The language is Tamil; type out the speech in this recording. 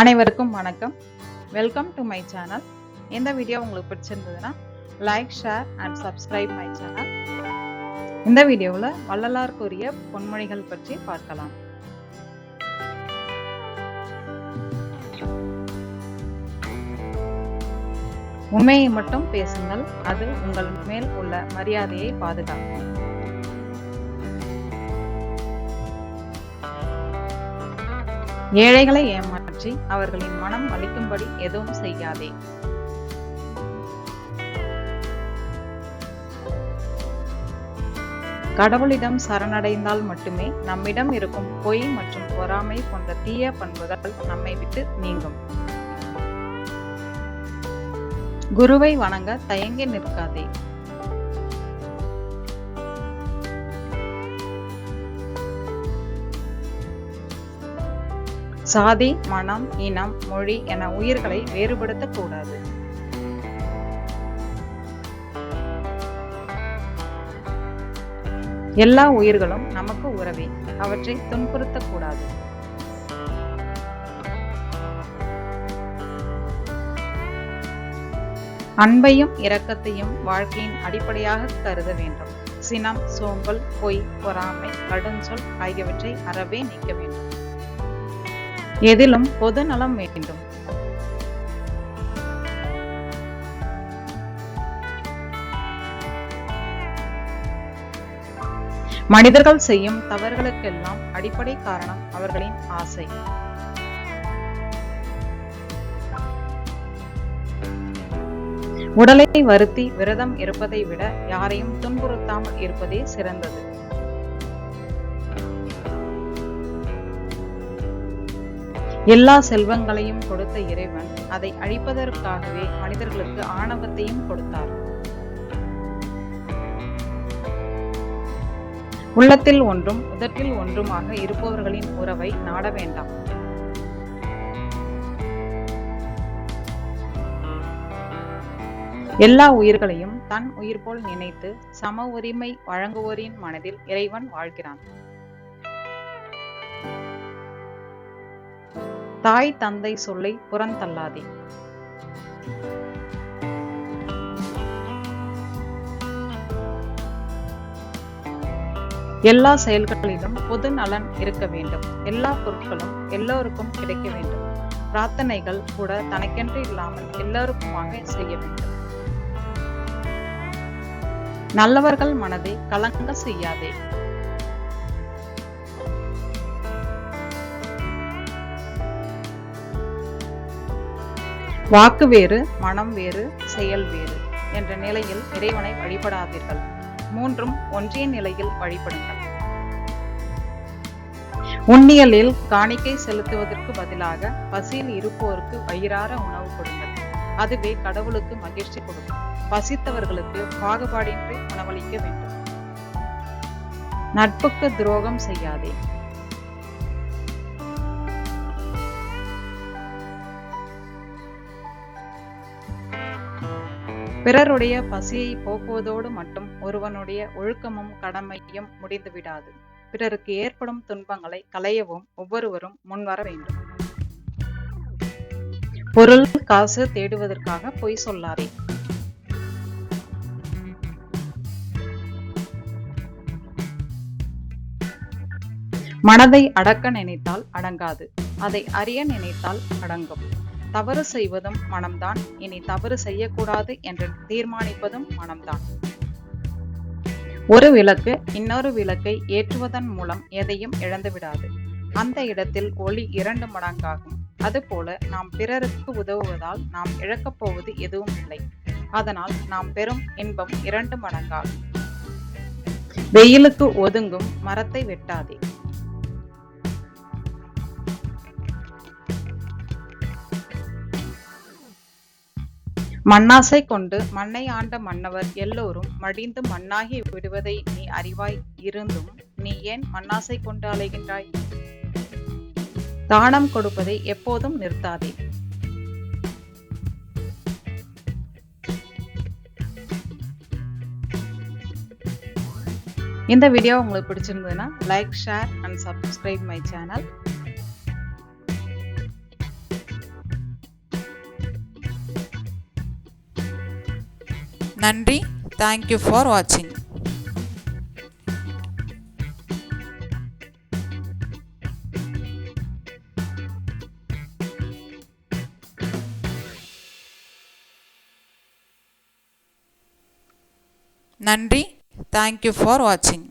அனைவருக்கும் வணக்கம். வெல்கம் டு மை சேனல் இந்த வீடியோ உங்களுக்கு பிடிச்சிருந்ததுன்னா like share and subscribe my channel இந்த வீடியோவில் வள்ளலார் கூறிய பொன்மொழிகள் பற்றி பார்க்கலாம். உண்மையை மட்டும் பேசுங்கள் அது உங்கள் மேல் உள்ள மரியாதையை பாதுகாக்கும். ஏழைகளை ஏமா பற்றி அவர்களின் மனம் வலிக்கும்படி எதுவும் செய்யாதே. கடவுளிடம் சரணடைந்தால் மட்டுமே நம்மிடம் இருக்கும் பொய் மற்றும் பொறாமை போன்ற தீய பண்புகள் நம்மை விட்டு நீங்கும். குருவை வணங்க தயங்கி நிற்காதே. சாதி மனம் இனம் மொழி என உயிர்களை வேறுபடுத்தக்கூடாது. எல்லா உயிர்களும் நமக்கு உறவே அவற்றை துன்புறுத்தக்கூடாது. அன்பையும் இரக்கத்தையும் வாழ்க்கையின் அடிப்படையாக கருத வேண்டும். சினம் சோம்பல் பொய் பொறாமை கடுஞ்சொல் ஆகியவற்றை அறவே நீக்க வேண்டும். எதிலும் பொது நலம் வேண்டும். மனிதர்கள் செய்யும் தவறுகளுக்கெல்லாம் அடிப்படை காரணம் அவர்களின் ஆசை. உடலை வருத்தி விரதம் இருப்பதை விட யாரையும் துன்புறுத்தாமல் இருப்பதே சிறந்தது. எல்லா செல்வங்களையும் கொடுத்த இறைவன் அதை அழிப்பதற்காகவே மனிதர்களுக்கு ஆணவத்தையும் கொடுத்தார். உள்ளத்தில் ஒன்றும் உதட்டில் ஒன்றுமாக இருப்பவர்களின் உறவை நாட வேண்டாம். எல்லா உயிர்களையும் தன் உயிர் போல் நினைத்து சம உரிமை வழங்குவோரின் மனதில் இறைவன் வாழ்கிறான். தாய் தந்தை சொல்லை புறந்தள்ளாதே. எல்லா செயல்களிலும் பொது நலன் இருக்க வேண்டும். எல்லா பொருட்களும் எல்லோருக்கும் கிடைக்க வேண்டும். பிரார்த்தனைகள் கூட தனக்கென்று இல்லாமல் எல்லோருக்குமாக செய்ய வேண்டும். நல்லவர்கள் மனதை கலங்க செய்யாதே. வாக்கு வேறு மனம் வேறு செயல் வேறு என்ற நிலையில் இறைவனை வழிபடாதீர்கள். மூன்றும் ஒன்றிய நிலையில் வழிபடுங்கள். உண்ணியலில் காணிக்கை செலுத்துவதற்கு பதிலாக பசியில் இருப்போருக்கு வயிறார உணவு கொடுங்கள். அதுவே கடவுளுக்கு மகிழ்ச்சி கொடுக்கும். பசித்தவர்களுக்கு பாகுபாடின்றி உணவளிக்க வேண்டும். நட்புக்கு துரோகம் செய்யாதே. பிறருடைய பசியை போக்குவதோடு மட்டும் ஒருவனுடைய ஒழுக்கமும் கடமையும் முடிந்துவிடாது பிறருக்கு ஏற்படும் துன்பங்களை களையவும் ஒவ்வொருவரும் முன்வர வேண்டும். பொருள் காசு தேடுவதற்காக பொய் சொல்லாதே. மனதை அடக்க நினைத்தால் அடங்காது. அதை அறிய நினைத்தால் அடங்கும். தவறு செய்வதும் மனம்தான். இனி தவறு செய்யக்கூடாது என்று தீர்மானிப்பதும் மனம்தான். ஒரு விளக்கு இன்னொரு விளக்கை ஏற்றுவதன் மூலம் எதையும் இழந்து விடாது அந்த இடத்தில் ஒளி இரண்டு மடங்காகும். அதுபோல நாம் பிறருக்கு உதவுவதால் நாம் இழக்கப் போவது எதுவும் இல்லை. அதனால் நாம் பெறும் இன்பம் இரண்டு மடங்காகும். வெயிலுக்கு ஒதுங்கும் மரத்தை வெட்டாதே. மண்ணாசை கொண்டு மண்ணை ஆண்ட மன்னவர் எல்லோரும் மடிந்து மண்ணாகி விடுவதை நீ அறிவாய் இருந்தும் நீ ஏன் மண்ணாசை கொண்டு அலைகின்றாய்? தானம் கொடுப்பதை எப்போதும் நிறுத்தாதே. இந்த வீடியோ உங்களுக்கு பிடிச்சிருந்ததுன்னா like share and subscribe my channel நன்றி தேங்க்யூ ஃபார் வாட்சிங் நன்றி தேங்க்யூ ஃபார் வாட்சிங்